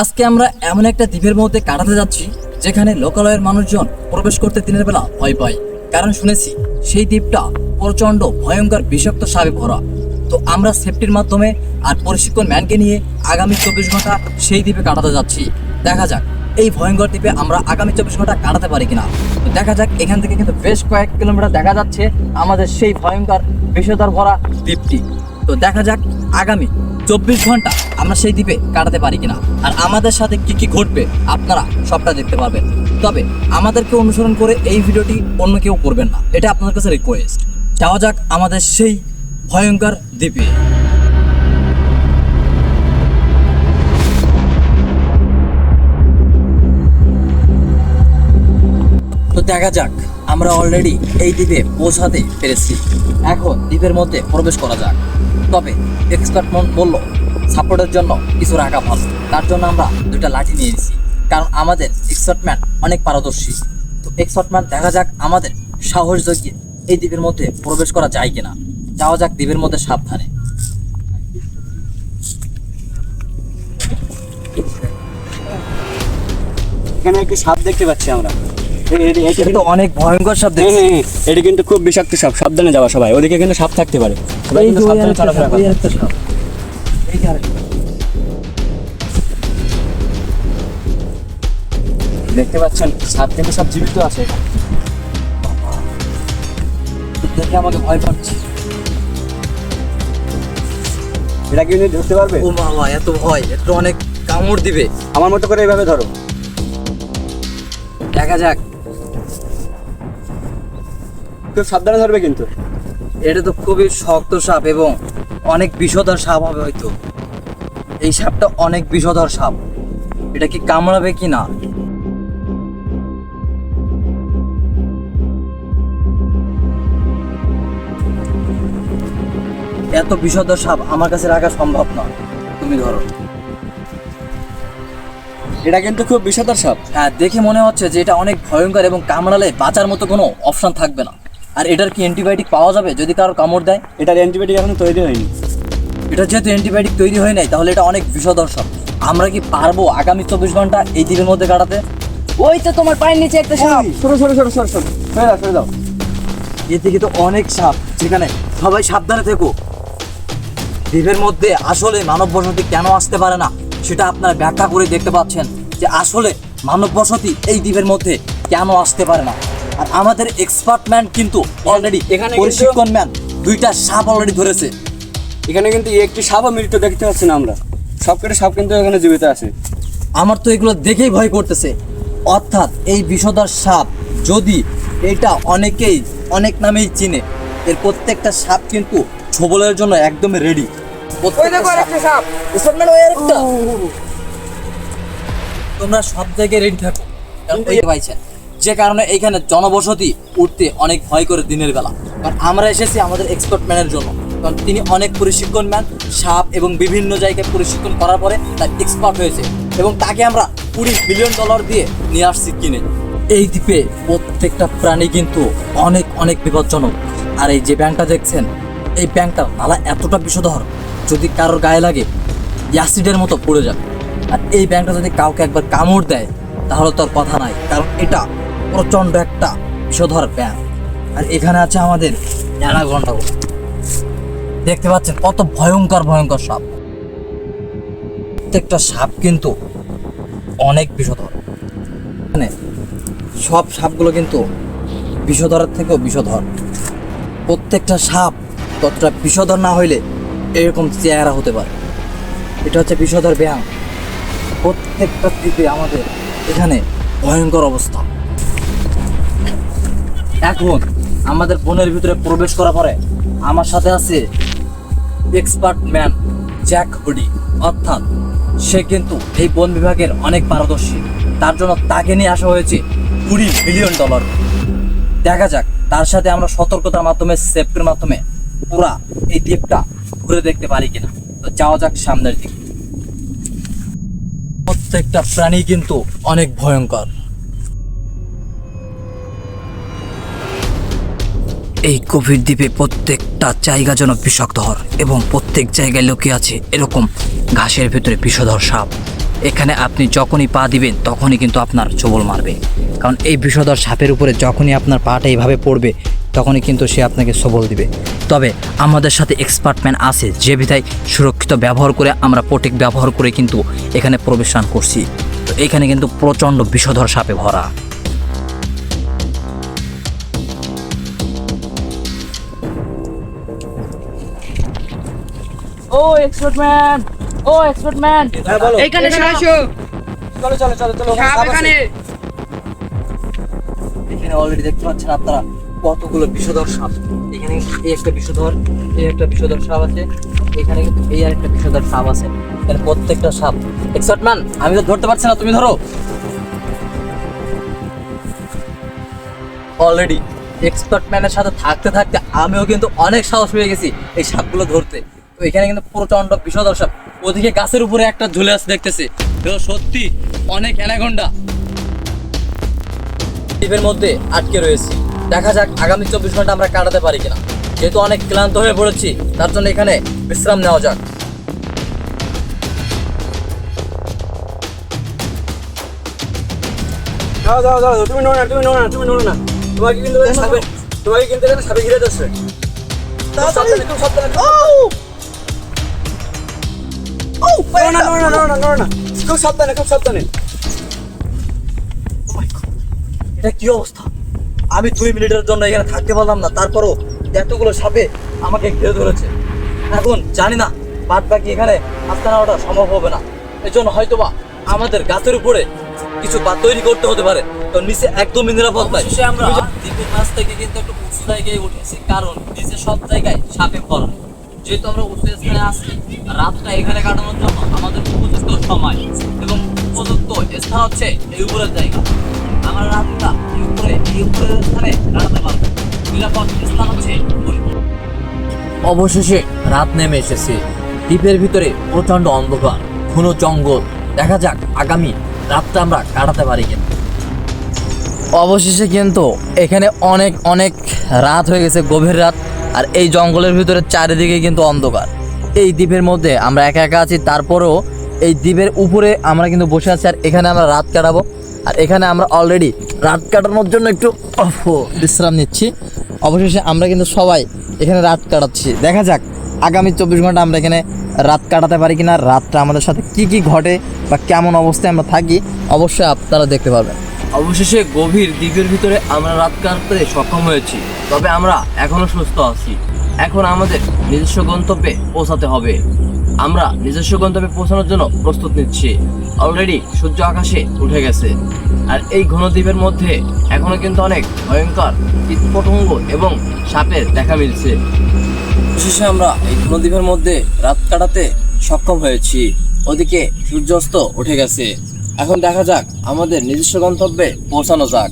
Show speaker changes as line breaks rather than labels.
আজকে আমরা এমন একটা দ্বীপের মধ্যে কাটাতে যাচ্ছি, যেখানে লোকালয়ের মানুষজন প্রবেশ করতে দিনের বেলা ভয় পায়। কারণ শুনেছি, সেই দ্বীপটা প্রচণ্ড ভয়ঙ্কর বিষাক্ত সাপে ভরা। তো আমরা সেফটির মাধ্যমে আর প্রশিক্ষণ ম্যানকে নিয়ে আগামী চব্বিশ ঘণ্টা সেই দ্বীপে কাটাতে যাচ্ছি। দেখা যাক, এই ভয়ঙ্কর দ্বীপে আমরা আগামী চব্বিশ ঘণ্টা কাটাতে পারি কিনা। তো দেখা যাক, এখান থেকে কিন্তু বেশ কয়েক কিলোমিটার দেখা যাচ্ছে আমাদের সেই ভয়ঙ্কর বিষধর ভরা দ্বীপটি। তো দেখা যাক, আগামী চব্বিশ ঘণ্টা আমরা সেই দ্বীপে কাটাতে পারি কিনা? আর আমাদের সাথে কি কি ঘটবে? আপনারা সবটা দেখতে পারবেন। তবে আমাদেরকে অনুসরণ করে এই ভিডিওটি অন্য কেউ করবেন না। এটা আপনাদের কাছে রিকোয়েস্ট যাওয়া যাক আমাদের সেই ভয়ঙ্কর দ্বীপে। তো দেখা যাক, আমরা অলরেডি এই দ্বীপে পৌঁছাতে পেরেছি। এখন দ্বীপের মধ্যে প্রবেশ করা যাক। তবে এক্সপার্ট মন বলল সাপোর্টের জন্য কিছু রাখা ভালো। তার জন্য আমরা দুটা লাঠি নিয়ে নিয়েছি কারণ আমাদের এক্সপার্টম্যান অনেক পারদর্শী। তো এক্সপার্টম্যান দেখা যাক আমাদের সাহস জগিয়ে এই দ্বীপের মধ্যে প্রবেশ করা যায় কিনা। যাওয়া যাক দ্বীপের মধ্যে সাবধানে।
এখানে একটি সাপ দেখতে পাচ্ছি আমরা।
এটা তো অনেক ভয়ঙ্কর সাপ দেখছি।
এটা কিন্তু খুব বিষাক্ত সাপ। সাবধানে যাওয়া সবাই। ওদিকে কিন্তু সাপ থাকতে পারে। সবাই কিন্তু সাবধানে চলাফেরা
এই যে আরেকটা।
দেখতে পাচ্ছেন সাপ কিন্তু সব জীবিত আছে।
দেখে আমাকে ভয় পাচ্ছে।
এটা কি উনি ধরতে পারবে?
ও বাবা এত ভয় একটু অনেক কামড় দিবে।
আমার মতো করে এইভাবে ধরো।
দেখা যাক।
খুব সাবধানে ধরবে কিন্তু।
এটা তো খুবই শক্ত সাপ এবং অনেক বিষধর সাপ হবে হয়তো। এই সাপটা অনেক বিষধর সাপ। এটা কি কামড়াবে কি না? এত বিষধর সাপ আমার কাছে রাখা সম্ভব নয় তুমি ধরো।
এটা কিন্তু খুব বিষাদার সাপ।
হ্যাঁ দেখে মনে হচ্ছে যে এটা অনেক ভয়ঙ্কর এবং কামড়ালে বাঁচার মতো কোনো অপশন থাকবে না। আর এটার কি অ্যান্টিবায়োটিক পাওয়া যাবে? যদি কারও কামড় দেয়?
এটার অ্যান্টিবায়োটিক এখনও তৈরি হয়নি।
এটা যেহেতু অ্যান্টিবায়োটিক তৈরি হয় নাই তাহলে এটা অনেক বিষধর সাপ আমরা কি পারব আগামী চব্বিশ ঘণ্টা এই দ্বীপের মধ্যে কাটাতে? ওই তো তোমার পায়ের নিচে একটা সাপ।
সরো সরো সরো সরো সরো। সরে দাও সরে দাও।
এদিকে তো অনেক সাপ যেখানে সবাই সাবধানে থেকো। দ্বীপের মধ্যে আসলে মানব বসতি কেন আসতে পারে না সেটা আপনারা ব্যাখ্যা করে দেখতে পাচ্ছেন যে আসলে মানব বসতি এই দ্বীপের মধ্যে কেন আসতে পারে না। আর আমাদের এক্সপার্ট ম্যান কিন্তু অলরেডি
এখানে
প্রশিক্ষণ ম্যান দুইটা সাপ অলরেডি ধরেছে।
এখানে কিন্তু একটি সাপও মৃত্যু দেখতে পাচ্ছি না আমরা। সব কটা সাপ কিন্তু এখানে জীবিত আছে।
আমার তো এগুলো দেখেই ভয় করতেছে। অর্থাৎ এই বিষধর সাপ যদি এটা অনেকেই অনেক নামেই চিনে এর প্রত্যেকটা সাপ কিন্তু ছবলের জন্য একদমই রেডি তোমরা সব জায়গায় রেডি থাকো। পাইছেন যে কারণে এইখানে জনবসতি উঠতে অনেক ভয় করে দিনের বেলা। কারণ আমরা এসেছি আমাদের এক্সপার্ট ম্যানের জন্য। কারণ তিনি অনেক প্রশিক্ষণ ম্যান সাপ এবং বিভিন্ন জায়গায় প্রশিক্ষণ করার পরে তার এক্সপার্ট হয়েছে এবং তাকে আমরা কুড়ি মিলিয়ন ডলার দিয়ে নিয়ে আসছি কিনে। এই দ্বীপে প্রত্যেকটা প্রাণী কিন্তু অনেক অনেক বিপজ্জনক। আর এই যে ব্যাংকটা দেখছেন, এই ব্যাংকটা নালা এতটা বিষধর, যদি কারোর গায়ে লাগে অ্যাসিডের মতো পড়ে যাবে। আর এই ব্যাংকটা যদি কাউকে একবার কামড় দেয়, তাহলে তো আর কথা নাই। কারণ এটা প্রচণ্ড একটা বিষধর ব্যাংক আর এখানে আছে আমাদের অ্যানাগন্ডা দেখতে পাচ্ছেন কত ভয়ঙ্কর ভয়ঙ্কর সাপ। প্রত্যেকটা সাপ কিন্তু অনেক বিষধর। মানে সব সাপগুলো কিন্তু বিষধরের থেকেও বিষধর। প্রত্যেকটা সাপ ততটা বিষধর না হইলে এরকম চেহারা হতে পারে। এটা হচ্ছে বিষধর ব্যায়াম। প্রত্যেকটা দ্বীপে আমাদের এখানে ভয়ঙ্কর অবস্থা। এখন আমাদের বনের ভিতরে প্রবেশ করার পরে আমার সাথে আছে এক্সপার্ট ম্যান জ্যাক হুডি অর্থাৎ সে কিন্তু এই বন বিভাগের অনেক পারদর্শী। তার জন্য তাকে নিয়ে আসা হয়েছে কুড়ি বিলিয়ন ডলার দেখা যাক, তার সাথে আমরা সতর্কতার মাধ্যমে সেফটির মাধ্যমে পুরা এই দ্বীপটা ঘুরে দেখতে পারি কিনা। তো যাওয়া যাক সামনের দিকে। প্রত্যেকটা প্রাণী কিন্তু অনেক ভয়ঙ্কর। এই গভীর দ্বীপে প্রত্যেকটা জায়গা যেন বিষাক্ত হর এবং প্রত্যেক জায়গায় লুকিয়ে আছে এরকম ঘাসের ভিতরে বিষধর সাপ। এখানে আপনি যখনই পা দিবেন, তখনই কিন্তু আপনার চবল মারবে। কারণ এই বিষধর সাপের উপরে যখনই আপনার পাটা এইভাবে পড়বে, তখনই কিন্তু সে আপনাকে সবল দিবে। তবে আমাদের সাথে এক্সপার্টম্যান আছে, যে বিধায় সুরক্ষিত ব্যবহার করে আমরা প্রোটেক ব্যবহার করে কিন্তু এখানে প্রবেশন করছি। তো এখানে কিন্তু প্রচণ্ড বিষধর সাপে ভরা।
ও এক্সপার্ট ম্যান ও এক্সপার্ট ম্যান।
হ্যাঁ বলো।
আসো।
চলো চলো চলো চলো
এখানে।
এখানে অলরেডি দেখতে পাচ্ছেন আপনারা কতগুলো বিষধর সাপ। এখানে এই একটা বিষধর এই একটা বিষধর সাপ আছে। এখানে কিন্তু এই আর একটা বিষধর সাপ আছে। এখানে প্রত্যেকটা সাপ। এক্সার্টম্যান আমি তো ধরতে পারছি না তুমি ধরো। অলরেডি এক্সপার্ট ম্যানের সাথে থাকতে থাকতে আমিও কিন্তু অনেক সাহস পেয়ে গেছি এই সাপগুলো ধরতে। এখানে কিন্তু প্রচণ্ড বিষধর সাপ ওদিকে গাছের উপরে একটা ঝুলে আছে দেখতেছি। সত্যি অনেক অ্যানাকন্ডা। দ্বীপের মধ্যে আটকে রয়েছি। দেখা যাক আগামী চব্বিশ ঘণ্টা আমরা কাটাতে পারি কিনা। যেহেতু অনেক ক্লান্ত হয়ে পড়েছি তার জন্য এখানে বিশ্রাম নেওয়া যাক।
দাও দাও দাও তুমি নো না তুমি নো না তুমি নো না। তোমাকে কিন্তু তোমাকে কিন্তু সাপে ঘিরে যাচ্ছে। নো না না না না খুব সাবধানে খুব সাবধানে.
এটা কি অবস্থা? আমি দুই মিনিটের জন্য এখানে থাকতে পারলাম না। তারপরও এতগুলো সাপে আমাকে ঘিরে ধরেছে। এখন জানি না বাদ বাকি এখানে আস্তে নেওয়াটা সম্ভব হবে না। এই জন্য হয়তোবা আমাদের গাছের উপরে কিছু বা তৈরি করতে হতে পারে। তো নিচে একদমই নিরাপদ নয়। আমরা দ্বীপের মাছ থেকে কিন্তু একটু উঁচু জায়গায় উঠেছি। কারণ নিচে সব জায়গায় সাপে ভরা। যেহেতু আমরা উঁচু স্থানে আছি, রাতটা এখানে কাটানোর জন্য আমাদের উপযুক্ত সময় এবং উপযুক্ত স্থান হচ্ছে এই উপরের জায়গা। আমরা রাতটা এই উপরে, এই উপরের স্থানে কাটাতে পারব। নিরাপদ স্থান হচ্ছে অবশেষে রাত নেমে এসেছে। দ্বীপের ভিতরে প্রচণ্ড অন্ধকার, ঘন জঙ্গল। দেখা যাক আগামী রাতটা আমরা কাটাতে পারি কিনা। অবশেষে কিন্তু এখানে অনেক অনেক রাত হয়ে গেছে, গভীর রাত। আর এই জঙ্গলের ভিতরে চারিদিকে কিন্তু অন্ধকার। এই দ্বীপের মধ্যে আমরা একা একা আছি, তারপরেও এই দ্বীপের উপরে আমরা কিন্তু বসে আছি আর এখানে আমরা রাত কাটাবো। আর এখানে আমরা অলরেডি রাত কাটানোর জন্য একটু বিশ্রাম নিচ্ছি। অবশেষে আমরা কিন্তু সবাই এখানে রাত কাটাচ্ছি। দেখা যাক আগামী চব্বিশ ঘণ্টা আমরা এখানে রাত কাটাতে পারি কিনা, রাতটা আমাদের সাথে কি কি ঘটে বা কেমন অবস্থায় আমরা থাকি, অবশ্যই আপনারা দেখতে পারবেন।
অবশেষে গভীর দ্বীপের ভিতরে আমরা রাত কাটতে সক্ষম হয়েছি। তবে আমরা এখনও সুস্থ আছি। এখন আমাদের নিজস্ব গন্তব্যে পৌঁছাতে হবে। আমরা নিজস্ব গন্তব্যে পৌঁছানোর জন্য প্রস্তুত নিচ্ছি। অলরেডি সূর্য আকাশে উঠে গেছে। আর এই ঘন দ্বীপের মধ্যে এখনও কিন্তু অনেক ভয়ঙ্কর কীটপতঙ্গ এবং সাপের দেখা মিলছে। শেষে আমরা এই ঘন দ্বীপের মধ্যে রাত কাটাতে সক্ষম হয়েছি। ওদিকে সূর্যাস্ত উঠে গেছে। এখন দেখা যাক আমাদের নিজস্ব গন্তব্যে পৌঁছানো যাক।